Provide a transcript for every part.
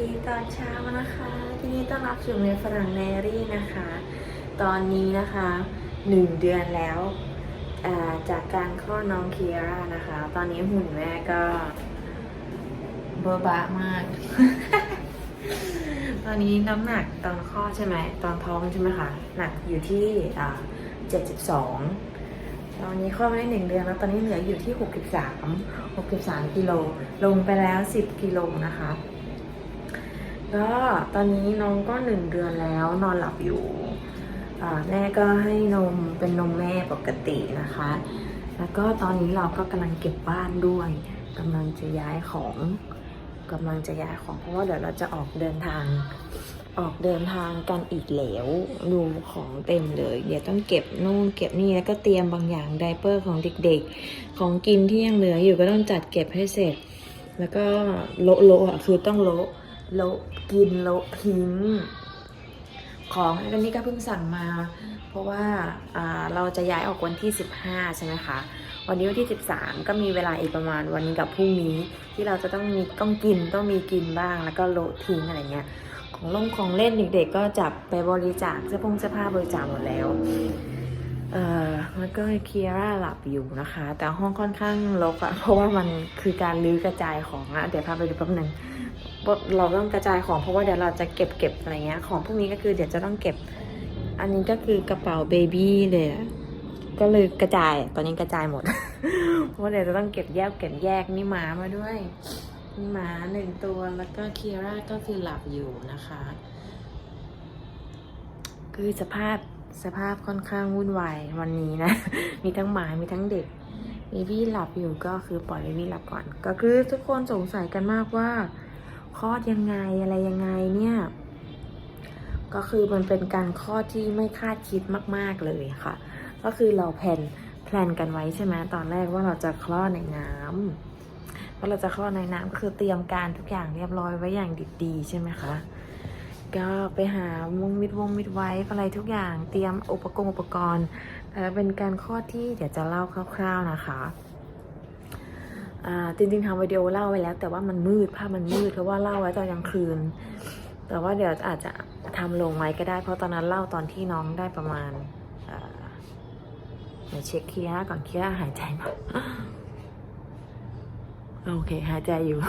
ดีตอนเช้านะคะที่นี่ต้อนรับสู่ในฝรั่งแนรี่นะคะ ตอนนี้นะคะหนึ่งเดือนแล้วจากการคลอดน้องเคียร่านะคะ ตอนนี้หุ่นแม่ก็เบอร์บะมาก ตอนนี้น้ำหนักตอนคลอดใช่ไหมตอนท้องใช่ไหมคะหนักอยู่ที่อ่าเจ็ดสิบสองตอนนี้คลอดมาได้หนึ่งเดือนแล้วตอนนี้เหลืออยู่ที่63 63กิโลลงไปแล้ว10กิโลนะคะ ก็ตอนนี้น้องก็หนึ่งเดือนแล้วนอนหลับอยู่แม่ก็ให้นมเป็นนมแม่ปกตินะคะ แล้วก็ตอนนี้เราก็กำลังเก็บบ้านด้วยกำลังจะย้ายของกำลังจะย้ายของเพราะว่าเดี๋ยวเราจะออกเดินทาง ออกเดินทางกันอีกแล้วดูของเต็มเลย เดี๋ยวต้องเก็บนู่นเก็บนี่แล้วก็เตรียมบางอย่างไดเปอร์ของเด็กๆ ของกินที่ยังเหลืออยู่ก็ต้องจัดเก็บให้เสร็จ แล้วก็โละโละอะคือต้องโละ โละกินโละทิ้งของอันนี้ก็เพิ่งสั่งมา เพราะว่าาเราจะย้ายออกวันที่ 15 ใช่ไหมคะ วันนี้วันที่ 13 ก็มีเวลาอีกประมาณวันนี้กับพรุ่งนี้ที่เราจะต้องมีต้องกินต้องมีกินบ้างแล้วก็โละทิ้งอะไรเงี้ยของลงของเล่นเด็กๆก็จับไปบริจาคเสื้อผงเสื้อผ้าบริจาคหมดแล้วเออแล้วก็เคียร่าหลับอยู่นะคะ แต่ห้องค่อนข้างรกอะเพราะว่ามันคือการลื้อกระจายของอะเดี๋ยวพาไปดูแป๊บหนึง เราต้องกระจายของเพราะว่าเดี๋ยวเราจะเก็บเก็บอะไรเงี้ย ของพวกนี้ก็คือเดี๋ยวจะต้องเก็บ อันนี้ก็คือกระเป๋าเบบี้เลยก็เลยกระจายตอนนี้กระจายหมด เพราะเดี๋ยวจะต้องเก็บแยกเก็บแยกนี่หมามาด้วยมีหมาหนึ่งตัวแล้วก็เคียร่าก็คือหลับอยู่นะคะ คือสภาพสภาพค่อนข้างวุ่นวายวันนี้นะ มีทั้งหมา มีทั้งเด็กเบบี้หลับอยู่ก็คือปล่อยเบบี้หลับก่อน ก็คือทุกคนสงสัยกันมากว่า คลอดยังไงอะไรยังไงเนี่ย ก็คือมันเป็นการคลอดที่ไม่คาดคิดมาก ๆเลยค่ะ ก็คือเราแพลนแพลนกันไว้ใช่ไหมตอนแรกว่าเราจะคลอดในน้ำว่าเราจะคลอดในน้ำก็คือเตรียมการทุกอย่างเรียบร้อยไว้อย่างดิบดีใช่ไหมคะก็ไปหาวงมิดวงมิดไว้อะไรทุกอย่างเตรียมอุปกรณ์อุปกรณ์แต่เป็นการคลอดที่เดี๋ยวจะเล่าคร่าว ๆนะคะ จริงๆทำวิดีโอเล่าไว้แล้ว แต่ว่ามันมืดภาพมันมืดเพราะว่าเล่าไว้ตอนกลางคืน แต่ว่าเดี๋ยวอาจจะทำลงไว้ก็ได้ เพราะตอนนั้นเล่าตอนที่น้องได้ประมาณเดี๋ยวเช็คเคียก่อนเคียหายใจมาโอเค หายใจอยู่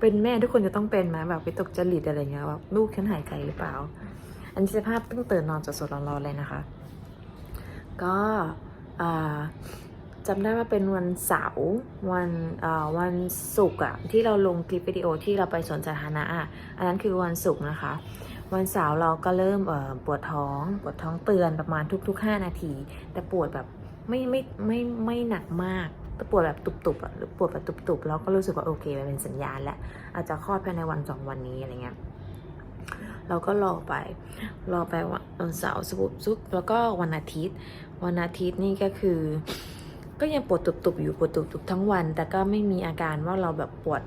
เป็นแม่ทุกคนจะต้องเป็นไหมแบบวิตกจริตอะไรเงี้ยแบบลูกฉันหายใจหรือเปล่า อันนี้สภาพเพิ่งตื่นนอนสดๆร้อนๆเลยนะคะ ก็อ่า จำได้ว่าเป็นวันเสาร์วันอ่าวันศุกร์อะที่เราลงคลิปวิดีโอที่เราไปสวนสาธารณะอะอันนั้นคือวันศุกร์นะคะ วันเสาร์เราก็เริ่มเอ่อปวดท้องปวดท้องเตือนประมาณทุก ๆ 5 นาที แต่ปวดแบบไม่ไม่ไม่ไม่หนักมากปวดแบบตุบๆอะหรือปวดแบบตุบๆแล้วก็รู้สึกว่าโอเคมันเป็นสัญญาณแล้วอาจจะคลอดภายในวันสองวันนี้อะไรเงี้ยเราก็รอไป รอไปวันเสาร์สุบซุบแล้วก็วันอาทิตย์ วันอาทิตย์นี่ก็คือ ก็ยังปวดตุบๆอยู่ปวดตุบๆทั้งวัน แต่ก็ไม่มีอาการว่าเราแบบปวด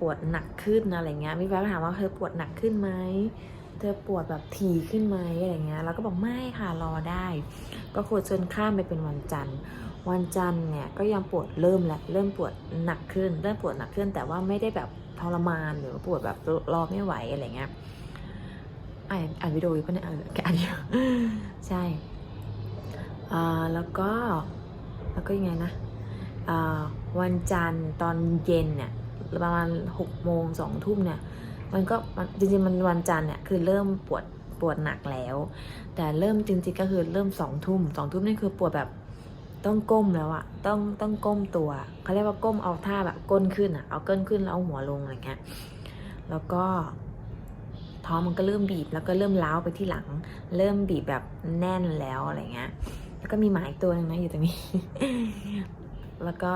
ปวดหนักขึ้นอะไรเงี้ยมีแฟนถามว่าเธอปวดหนักขึ้นไหมเธอปวดแบบถี่ขึ้นไหมอะไรเงี้ยเราก็บอกไม่ค่ะรอได้ ก็ควรจนข้ามไปเป็นวันจันทร์ วันจันทร์เนี่ยก็ยังปวดเริ่มแหละเริ่มปวดหนักขึ้น เริ่มปวดหนักขึ้น แต่ว่าไม่ได้แบบทรมานหรือปวดแบบรอไม่ไหวอะไรเงี้ยอ่านอ่านวิดีโออยู่ปะเนี่ยอออ่านอยู่ใช่อ่าแล้วก็ แล้วก็ยังไงนะวันจันทร์ตอนเย็นเนี่ยประมาณหกโมงสองทุ่มเนี่ยมันก็จริงๆมันวันจันทร์เนี่ยคือเริ่มปวดปวดหนักแล้ว แต่เริ่มจริงๆก็คือเริ่มสองทุ่มสองทุ่มนี่คือปวดแบบต้องก้มแล้วอะต้องต้องก้มตัวเขาเรียกว่าก้มเอาท่าแบบก้นขึ้นอะเอาก้นขึ้นแล้วเอาหัวลงอะไรเงี้ยแล้วก็ท้องมันก็เริ่มบีบแล้วก็เริ่มเล้าไปที่หลัง เริ่มบีบแบบแน่นแล้วอะไรเงี้ย แล้วก็มีหมาอีกตัวหนึ่งนะอยู่ตรงนี้ แล้วก็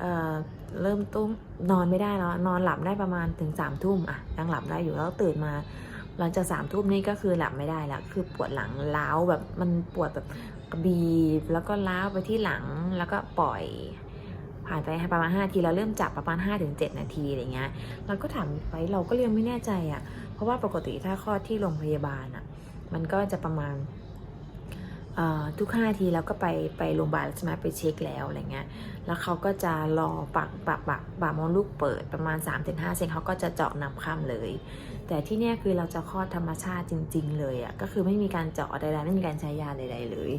เอ่อเริ่มตุ้มนอนไม่ได้แล้วนอนหลับได้ประมาณถึงสามทุ่มอะยังหลับได้อยู่แล้วตื่นมา หลังจากสามทุ่มนี่ก็คือหลับไม่ได้แล้วคือปวดหลังล้าวแบบมันปวดแบบบีบแล้วก็ล้าวไปที่หลังแล้วก็ปล่อย ผ่านไปประมาณห้าทีเราเริ่มจับประมาณห้าถึงเจ็ดนาทีอะไรเงี้ยเราก็ถามไปเราก็เรียงไม่แน่ใจอะเพราะว่าปกติถ้าคลอดที่โรงพยาบาลอะมันก็จะประมาณ ทุกห้าทีแล้วก็ไปไปโรงพยาบาลใช่ไหมไปเช็คแล้วอะไรเงี้ย แล้วเขาก็จะรอปากปากปากปากมดลูกเปิดประมาณ 3-5เซนเขาก็จะเจาะน้ำข้ามเลย แต่ที่เนี่ยคือเราจะคลอดธรรมชาติจริง ๆ เลยอะ่ะก็คือไม่มีการเจาะใดๆไม่มีการใช้ยาใดๆเลย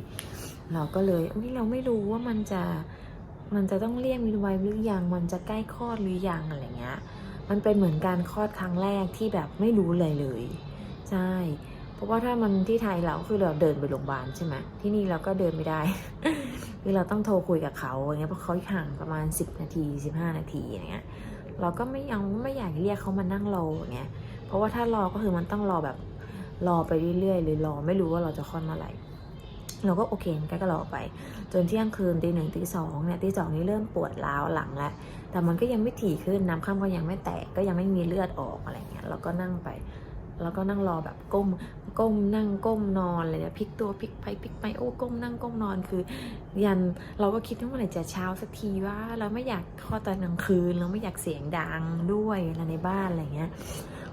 เราก็เลยอุ๊ยเราไม่รู้ว่ามันจะมันจะต้องเรียกมิดไวฟ์หรือยังมันจะใกล้คลอดหรือยังอะไรเงี้ย มันเป็นเหมือนการคลอดครั้งแรกที่แบบไม่รู้เลยเลย ใช่ เพราะว่าถ้ามันที่ไทยเราคือเราเดินไปโรงพยาบาลใช่ไหมที่นี่เราก็เดินไม่ได้คือเราต้องโทรคุยกับเขาอย่างเงี้ยเพราะเขาห่างประมาณ 10 นาที 15 นาทีอย่างเงี้ยเราก็ไม่ยังไม่อยากเรียกเขามานั่งรออย่างเงี้ยเพราะว่าถ้ารอก็คือมันต้องรอแบบรอไปเรื่อยๆหรือรอไม่รู้ว่าเราจะคลอดเมื่อไหร่เราก็โอเคก็รอไป จนเที่ยงคืนตีหนึ่งตีสองเนี่ยตีสองนี่เริ่มปวดร้าวหลังแล้วแต่มันก็ยังไม่ถี่ขึ้นน้ำข้ามก็ยังไม่แตกก็ยังไม่มีเลือดออกอะไรเงี้ยเราก็นั่งไป แล้วก็นั่งรอแบบก้มก้มนั่งก้มนอนเลยเนี่ยพลิกตัวพลิกไปพลิกไปโอ้ก้มนั่งก้มนอนคือ ยันเราก็คิดว่าเมื่อไหร่จะเช้าสักทีว่าเราไม่อยากคลอตอนกลางคืนเราไม่อยากเสียงดังด้วยอะไรในบ้านอะไรเงี้ย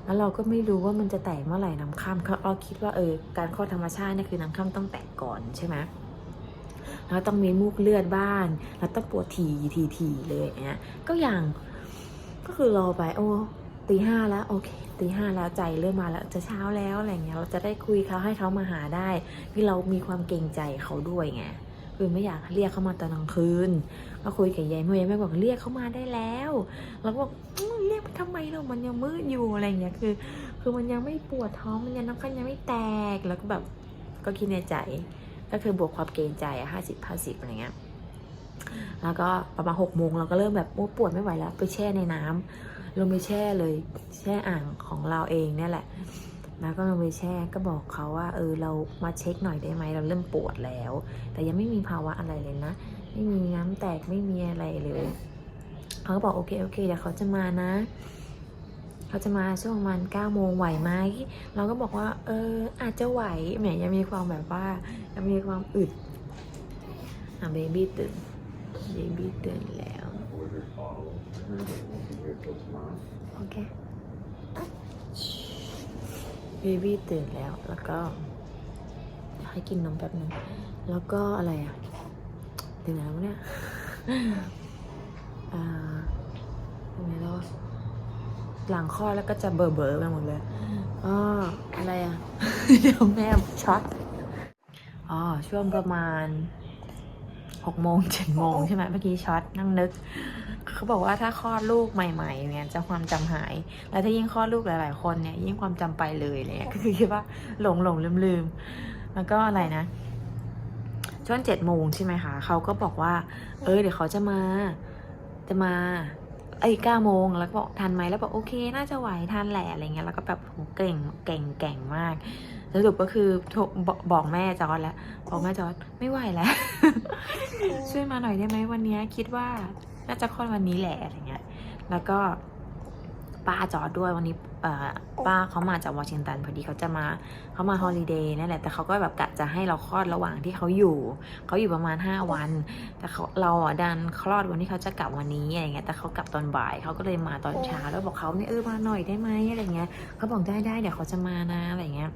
แล้วเราก็ไม่รู้ว่ามันจะแตกเมื่อไหร่น้ำข้ามเราคิดว่าเออการคลอธรรมชาตินี่คือน้ำข้ามต้องแตกก่อนใช่ไหมแล้วต้องมีมูกเลือดบ้านแล้วต้องปวดทีทีทีเลยอย่างเงี้ยก็อย่างก็คือรอไปโอ้ ตีห้าแล้วโอเคตีห้าแล้วใจเริ่มมาแล้วจะเช้าแล้วอะไรเงี้ยเราจะได้คุยเขาให้เขามาหาได้คือเรามีความเกรงใจเขาด้วยไงคือไม่อยากเรียกเขามาตอนกลางคืนก็คุยกับยายแม่ยายแม่บอกเรียกเขามาได้แล้วเราก็บอกเรียกทำไมเรามันยังมืดอยู่อะไรเงี้ยคือ คือมันยังไม่ปวดท้องมันยังน้ำข้นยังไม่แตกแล้วก็แบบก็คิดในใจก็คือบวกความเกรงใจห้าสิบห้าสิบอะไรเงี้ยแล้วก็ประมาณหกโมงเราก็เริ่มแบบโอ้ปวดไม่ไหวแล้ว ไปแช่ในน้ำ ลงไปแช่เลย แช่อ่างของเราเองเนี่ยแหละแล้วก็ลงไปแช่ก็บอกเขาว่า เออเรามาเช็คหน่อยได้ไหมเราเริ่มปวดแล้ว แต่ยังไม่มีภาวะอะไรเลยนะ ไม่มีน้ำแตกไม่มีอะไรเลยเขาก็บอกโอเคโอเคเดี๋ยวเขาจะมานะเขาจะมาช่วงประมาณเก้าโมงไหวไหม เราก็บอกว่า เออ อาจจะไหว แหมยังมีความแบบว่า ยังมีความอึด อะเบบี้ตื่น เบบี้ตื่นแล้ว โอเคเบบี้ตื่นแล้วแล้วก็ให้กินนมแป๊บนึง แล้วก็อะไรอะถึงไหนแล้วเนี่ยอ่าถึงไหนแล้วหลังคลอแล้วก็จะเบอเบอๆไปหมดเลยอ๋ออะไรอะ เดี๋ยวแม่ช็อตอ๋อ ช่วงประมาณหกโมงเจ็ดโมงใช่ไหมเมื่อกี้ช็อตนั่งนึก เขาบอกว่าถ้าคลอดลูกใหม่ๆเนี่ยจะความจำหาย แล้วถ้ายิ่งคลอดลูกหลาย ๆ คนเนี่ยยิ่งความจำไปเลยเลยก็คือคิดว่าหลงหลงลืมลืมๆแล้วก็อะไรนะ ช่วงเจ็ดโมงใช่ไหมคะเขาก็บอกว่า เออเดี๋ยวเขาจะมา จะมาไอ้เก้าโมงแล้วบอกทันไหมแล้วบอกโอเค น่าจะไหวทันแหละอะไรเงี้ยแล้วก็แบบโหเก่งเก่งเก่งมากสรุปก็คือบอกแม่จอร์ดแล้วบอกแม่จอร์ดไม่ไหวแล้ว ช่วยมาหน่อยได้ไหมวันนี้คิดว่า น่าจะคลอดวันนี้แหละอะไรเงี้ย แล้วก็ป้าจอร์ดด้วยวันนี้เอ่อป้าเขามาจากวอชิงตันพอดีเขาจะมาเขามาฮอลิเดย์นั่นแหละแต่เขาก็แบบกะจะให้เราคลอดระหว่างที่เขาอยู่เขาอยู่ประมาณ 5 วัน แต่เขาเราอะดันคลอดวันที่เขาจะกลับวันนี้อะไรเงี้ยแต่เขากลับตอนบ่ายเขาก็เลยมาตอนเช้าแล้วบอกเขาเนี่ยเออมาหน่อยได้ไหมอะไรเงี้ยเขาบอกได้ได้เดี๋ยวเขาจะมานะอะไรเงี้ย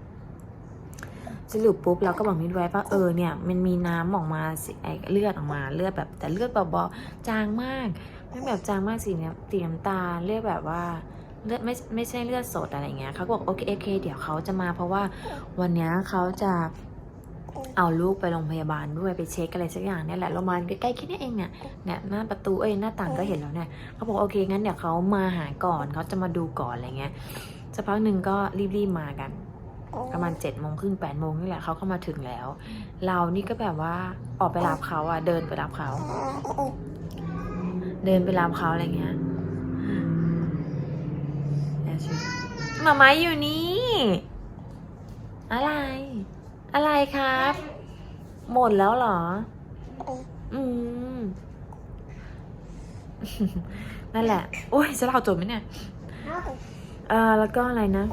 สรุปปุ๊บเราก็บอกมิดไว้ว่าเออเนี่ยมันมีน้ำออกมาสิเลือดออกมาเลือดแบบ แต่เลือดเบาๆจางมากไม่แบบจางมากสีเนี่ยสีน้ำตาเลือดแบบว่าเลือดไม่ไม่ใช่เลือดสดอะไรเงี้ยเขาบอกโอเคโอเค เดี๋ยวเขาจะมาเพราะว่าวันเนี้ยเขาจะเอาลูกไปโรงพยาบาลด้วยไปเช็คอะไรสักอย่างเนี่ยแหละโรงพยาบาลใกล้ๆแค่นี้เองเนี่ยเนี่ยหน้าประตูเอ้ยหน้าต่างก็เห็นแล้วเนี่ยเขาบอกโอเคงั้นเดี๋ยวเขามาหาก่อนเขาจะมาดูก่อนอะไรเงี้ยสักพักหนึ่งก็รีบๆมากัน ประมาณเจ็ดโมงครึ่งแปดโมงนี่แหละเขาก็มาถึงแล้ว เรานี่ก็แบบว่าออกไปรับเขาอะเดินไปรับเขาเดินไปรับเขาอะไรเงี้ยแล้วชื่อมามาอยู่นี่ อะไร อะไรครับ หมดแล้วเหรอ อืม นั่นแหละ โอ้ยจะเล่าจบไหมเนี่ย เออแล้วก็อะไรนะ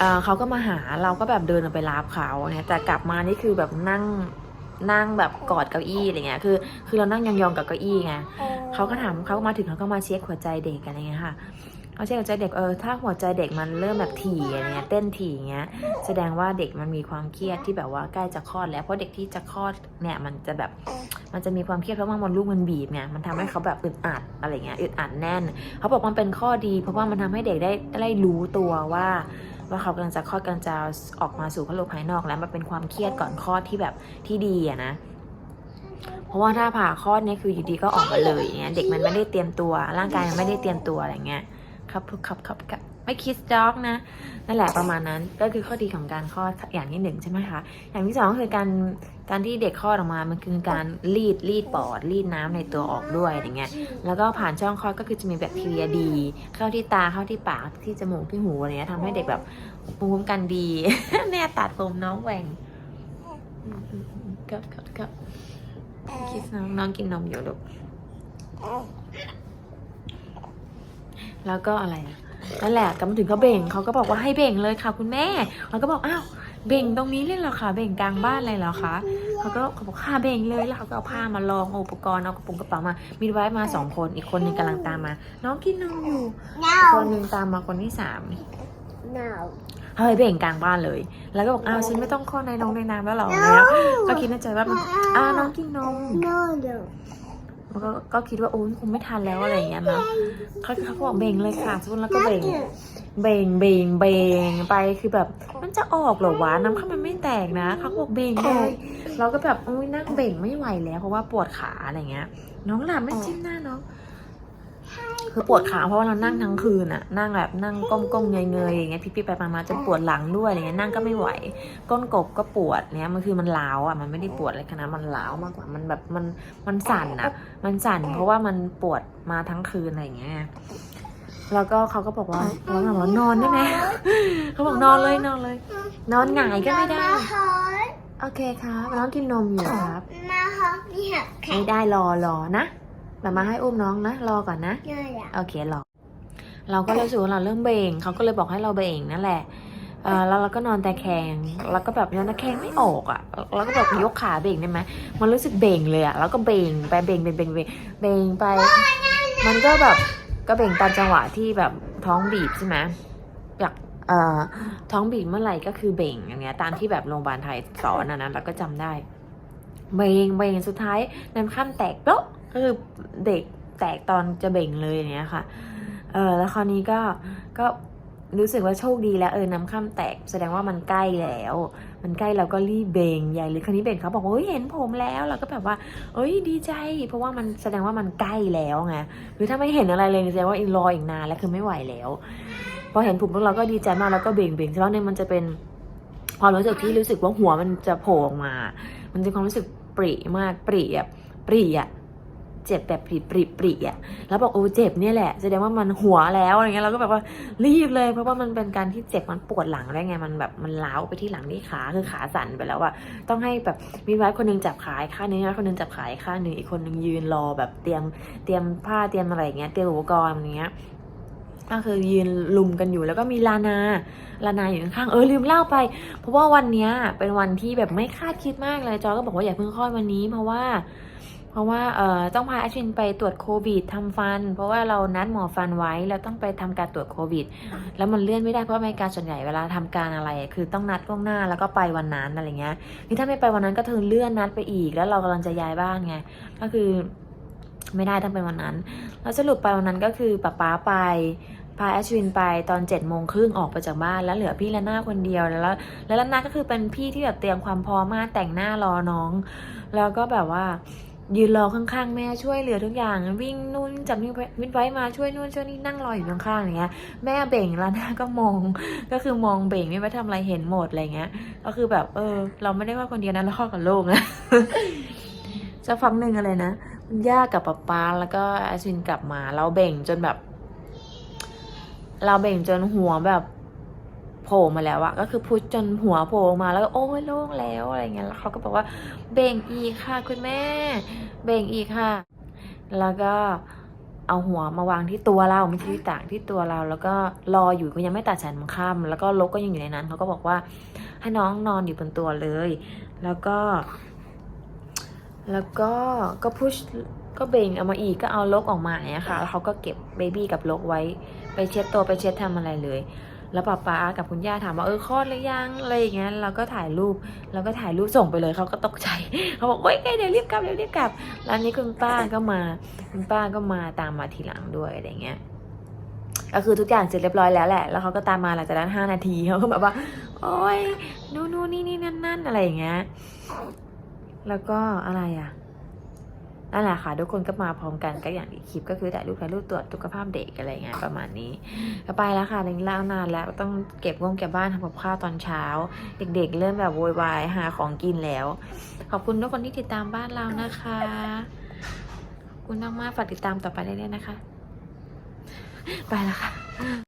เอ่อเขาก็มาหาเราก็แบบเดินออกไปรับเขาเนี่ยแต่กลับมานี่คือแบบนั่งนั่งแบบกอดเก้าอี้อะไรเงี้ยคือ คือเรานั่งยองๆกับเก้าอี้ไงเขาก็ถามเขาก็มาถึงเขาก็มาเช็คหัวใจเด็กอะไรเงี้ยค่ะเขาเช็คหัวใจเด็กเออถ้าหัวใจเด็กมันเริ่มแบบถี่อะไรเงี้ยเต้นถี่อย่างเงี้ยแสดงว่าเด็กมันมีความเครียดที่แบบว่าใกล้จะคลอดแล้วเพราะเด็กที่จะคลอดเนี่ยมันจะแบบมันจะมีความเครียดเพราะว่ามดลูกมันบีบไงมันทำให้เขาแบบอึดอัดอะไรเงี้ยอึดอัดแน่น เขาบอกมันเป็นข้อดี เพราะว่ามันทำให้เด็กได้ได้รู้ตัวว่า ว่าเขากำลังจะคลอดกำลังจะออกมาสู่โลกภายนอกแล้วมันเป็นความเครียดก่อนคลอดที่แบบที่ดีอะนะเพราะว่าถ้าผ่าคลอดเนี่ยคืออยู่ดีก็ออกมาเลยอย่างเงี้ยเด็กมันไม่ได้เตรียมตัวร่างกายมันไม่ได้เตรียมตัวอะไรเงี้ยครับครับครับครับไม่คิดด็อกนะนั่นแหละประมาณนั้นก็คือข้อดีของการคลอดอย่างที่หนึ่งใช่ไหมคะอย่างที่สองก็คือการ การที่เด็กคลอดออกมา มันคือการรีดรีดปอด รีดน้ำในตัวออกด้วยอย่างเงี้ย แล้วก็ผ่านช่องคลอดก็คือจะมีแบคทีเรียดี เข้าที่ตาเข้าที่ปากที่จมูกที่หูอะไรเงี้ยทำให้เด็กแบบภูมิคุ้มกันดี แม่ตัดผมน้องแหว่งอืมอืมอืมก็ก็ก็คิดน้องน้องกินนมอยู่ลูกแล้วก็อะไรนั่นแหละก็มาถึงเขาเบ่งเขาก็บอกว่าให้เบ่งเลยค่ะคุณแม่เราก็บอกอ้าว เบ่งตรงนี้เลยเหรอคะเบ่งกลางบ้านเลยเหรอคะเขาก็เขาบอกค่ะเบ่งเลยแล้วเขาก็เอาผ้ามาลองเอาอุปกรณ์เอากระโปรงกระเป๋ามา มีไว้มาสองคนอีกคนหนึงกำลังตามมา น้องกินนมอยู่อีกคนหนึงตามมาคนที่สาม no เฮ้ยเบ่งกลางบ้านเลย แล้วก็บอกอ้าวฉันไม่ต้องข้อในน้องในน้ำแล้วเหรอแล้วก็คิดในใจว่าอ้าวน้องกินนม no no แล้วก็ก็คิดว่าโอ้ยคงไม่ทันแล้วอะไรอย่างเงี้ยนะเขาเขาก็บอกเบ่งเลยค่ะทุกคนแล้วก็เบ่งเบ่งเบ่งเบ่งไปคือแบบ มันจะออกเหรอวะน้ำข้างมันไม่แตกนะเขาบอกเบ่งเลยเราก็แบบอุ้ยนั่งเบ่งไม่ไหวแล้วเพราะว่าปวดขาอะไรเงี้ย น้องหลับไม่จิ้มหน้าน้อง คือปวดขาเพราะว่าเรานั่งทั้งคืนอะนั่งแบบนั่งก้มๆเงยๆอย่างเงี้ยพี่ๆไปๆมาๆจนปวดหลังด้วยอะไรเงี้ยนั่งก็ไม่ไหว ก้นกบก็ปวดเนี้ยมันคือมันล้าวอะมันไม่ได้ปวดอะไรขนาดนั้นมันล้าวมากกว่ามันแบบมันมันสั่นอะมันสั่นเพราะว่ามันปวดมาทั้งคืนอะไรอย่างเงี้ยแล้วก็เขาก็บอกว่าเราถามว่านอนได้ไหมเขาบอกนอนเลยนอนเลย นอนหงายก็ไม่ได้มาฮอตโอเคครับน้องกินนมอยู่ครับมาฮอตนี่หักแขไม่นได้รอรอนะ แบบมาให้อุ้มน้องนะ รอก่อนนะเลยอะโอเครอเราก็รู้สึกว่าเราเริ่มเบ่งเขาก็เลยบอกให้เราเบ่งนั่นแหละเออแล้วเราก็นอนแต่แคงแล้วก็แบบนอนตะแคงไม่ออกอะแล้วก็แบบยกขาเบ่งได้ไหมมันรู้สึกเบ่งเลยอะแล้วก็เบ่งไปเบ่งเบ่งเบ่งเบ่งเบ่งไป มันก็แบบก็เบ่งตามจังหวะที่แบบท้องบีบใช่ไหมอยากเอ่อท้องบีบเมื่อไหร่ก็คือเบ่งอย่างเงี้ยตามที่แบบโรงพยาบาลไทยสอนนะนะแล้วก็จำได้ เบ่งเบ่งสุดท้ายน้ำข้ามแตกเปาะ ก็คือเด็กแตกตอนจะเบ่งเลยอย่างเนี้ยค่ะ เออแล้วคราวนี้ก็ก็รู้สึกว่าโชคดีแล้วเออน้ำข้ามแตก แสดงว่ามันใกล้แล้ว มันใกล้เราก็รีบเบ่งใหญ่เลยคราวนี้เบ่งเขาบอกว่าเฮ้ยเห็นผมแล้วเราก็แบบว่าเอ้ยดีใจ เพราะว่ามันแสดงว่ามันใกล้แล้วไงหรือถ้าไม่เห็นอะไรเลยแสดงว่าอีกรออีกนานแล้วคือไม่ไหวแล้วพอเห็นผมพวกเราก็ดีใจมากแล้วก็เบ่งเบ่งแล้วเนี่ยมันจะเป็นความรู้สึกที่รู้สึกว่าหัวมันจะโผล่ออกมา มันจะความรู้สึกปรีมากปรีอะปรีอะ เจ็บแบบปรีปรีปรีอะแล้วบอกโอ้เจ็บเนี่ยแหละแสดงว่ามันหัวแล้วอะไรเงี้ยเราก็แบบว่ารีบเลย เพราะว่ามันเป็นการที่เจ็บมันปวดหลังได้ไงมันแบบมันล้าวไปที่หลังที่ขาคือขาสั่นไปแล้วอะต้องให้แบบมีไว้คนหนึงจับขาอีกข้างหนึงมีไว้คนหนึงจับขาอีกข้างหนึงอีกคนหนึงยืนรอแบบเตรียมเตรียมผ้าเตรียมอะไรอย่างเงี้ยเตรียมอุปกรณ์อย่างเงี้ยก็คือยืนลุมกันอยู่แล้วก็มีลานาลานาอยู่ข้างเออลืมเล่าไป เพราะว่าวันเนี้ยเป็นวันที่แบบไม่คาดคิดมากเลยจอก็บอกว่าอย่าเพิ่งคลอดวันนี้เพราะว่า เพราะว่าเอ่อต้องพาอาชินไปตรวจโควิดทำฟัน เพราะว่าเรานัดหมอฟันไว้แล้วต้องไปทำการตรวจโควิด แล้วมันเลื่อนไม่ได้เพราะอเมริกาส่วนใหญ่เวลาทำการอะไร คือต้องนัดล่วงหน้าแล้วก็ไปวันนั้นอะไรเงี้ยนี่ถ้าไม่ไปวันนั้นก็ถึงเลื่อนนัดไปอีก แล้วเรากำลังจะย้ายบ้านไงก็คือไม่ได้ต้องเป็นวันนั้น แล้วสรุปไปวันนั้นก็คือป๊าป๊าไปพาแอชวินไปตอนเจ็ดโมงครึ่งออกไปจากบ้านแล้วเหลือพี่ละหน้าคนเดียวแล้ว แล้วละหน้าก็คือเป็นพี่ที่แบบเตรียมความพร้อมมากแต่งหน้ารอน้อง แล้วก็แบบว่า ยืนรอข้างๆ แม่ช่วยเหลือทุกอย่าง วิ่งนู่นจับนิ้ววินไว้มาช่วยนู่นช่วยนี่นั่งรออยู่ข้างๆอย่างเงี้ยแม่เบ่งและหน้าก็มองก็คือมองเบ่งไม่ไปทำอะไรเห็นหมดอะไรเงี้ย ก็คือแบบเออ เราไม่ได้ว่าคนเดียวนะเราข้ากับโลกนะจะฟังหนึ่งอะไรนะย่ากับป๊าป๊าแล้วก็อาชินกลับมา เราเบ่งจนแบบ เราเบ่งจนหัวแบบ โผล่มาแล้วอะก็คือพุชจนหัวโผล่ออกมาแล้วก็โอ้ยโล่งแล้วอะไรเงี้ยแล้วเขาก็บอกว่าเบ่งอีกค่ะคุณแม่ เบ่งอีกค่ะ แล้วก็เอาหัวมาวางที่ตัวเราไม่ใช่ที่ต่างที่ตัวเรา แล้วก็รออยู่ก็ยังไม่ตัดฉันมังค่ำแล้วก็ลกก็ยังอยู่ในนั้นเขาก็บอกว่า ให้น้องนอนอยู่บนตัวเลย แล้วก็ แล้วก็ก็พุชก็เบ่งเอามาอีกก็เอาลกออกมาเนี่ยค่ะแล้วเขาก็เก็บเบบี้กับลกไว้ ไปเช็ดตัวไปเช็ดทำอะไรเลย แล้วป๊าป๊ากับคุณย่าถามว่าเออคลอดหรือยังอะไรอย่างเงี้ยเราก็ถ่ายรูปเราก็ถ่ายรูปส่งไปเลยเขาก็ตกใจเขาบอกโอ๊ยเดี๋ยวรีบกลับเดี๋ยวรีบกลับแล้วนนี้คุณป้าก็มาคุณป้าก็มาตามมาทีหลังด้วยอะไรเงี้ยก็คือทุกอย่างเสร็จเรียบร้อยแล้วแหละ แล้วเขาก็ตามมาหลังจากนั้นห้านาทีเขาก็แบบว่า โอ๊ยนู่นนู่นนี่นี่นั่นนั่นอะไรอย่างเงี้ย แล้วก็อะไรอะ นั่นแหละค่ะทุกคนก็มาพร้อมกันก็อย่างคลิปก็คือถ่รูปถ่ายรูปตรวจสุขภาพเด็กอะไรเงี้ยประมาณนี้ก็ไปแล้วค่ะเล่นล่านานแล้วต้องเก็บวงเก็บบ้านทำกับข้าวตอนเช้า เด็กๆ เริ่มแบบโวยวายหาของกินแล้ว ขอบคุณทุกคนที่ติดตามบ้านเรานะคะขอบคุณมากๆฝากติดตามต่อไปเรื่อยๆนะคะ ไปแล้วค่ะ